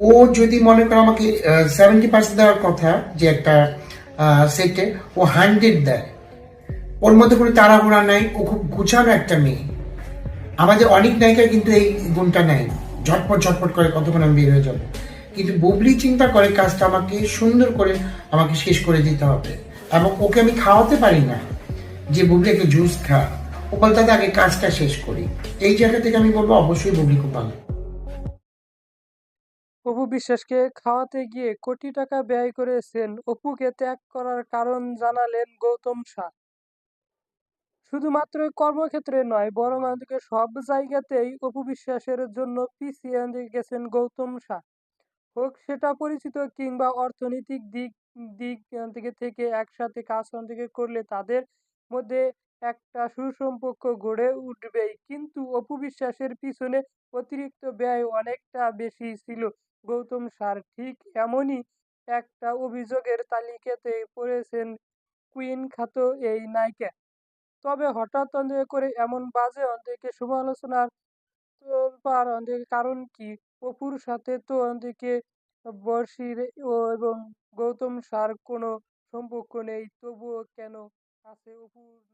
ও যদি মনে করো আমাকে সেভেন্টি পার্সেন্ট দেওয়ার কথা যে একটা সেটে ও হান্ড্রেড দেয়। ওর মধ্যে কোনো তাড়াহুড়া নাই, ও খুব গুছানো একটা মেয়ে। আমাদের অনেক নায়িকা কিন্তু এই গুণটা নেয়। ঝটপট ঝটপট করে কতক্ষণ আমি বের হয়ে যাব। কিন্তু বুবলি চিন্তা করে কাজটা আমাকে সুন্দর করে আমাকে শেষ করে দিতে হবে। এবং ওকে আমি খাওয়াতে পারি না যে বুবলি একটা জুস খা। ও বলতে আগে কাজটা শেষ করি। এই জায়গা থেকে আমি বলব, অবশ্যই বুবলি খুব ভালো। অপু বিশ্বাসকে খাওয়াতে গিয়ে কোটি টাকা ব্যয় করেছেন। অপুকে ত্যাগ করার কারণ জানালেন গৌতম শাহ। শুধুমাত্র কর্মক্ষেত্রে নয়, বরং আমাদেরকে সব জায়গাতেই অপু বিশ্বাসের জন্য পিছিয়ে গেছেন গৌতম শাহ। হোক সেটা পরিচিত কিংবা অর্থনৈতিক দিক দিক থেকে থেকে একসাথে কাজ থেকে করলে তাদের মধ্যে একটা সুসম্পর্ক গড়ে উঠবেই। কিন্তু অপু বিশ্বাসের পিছনে অতিরিক্ত ব্যয় অনেকটা বেশি ছিল। গৌতম সার ঠিক এমনই একটা অভিযোগের তালিকাতে পড়েছেন কুইন খ্যাত এই নায়িকা। তবে হঠাৎ অন্ধে করে এমন বাজে অন্ধেকে সমালোচনার তোলপাড় অন্ধেকে কারণ কি? অপুর সাথে তো অন্ধেকে বর্ষির ও এবং গৌতম সার কোনো সম্পর্ক নেই, তবুও কেন আছে অপুর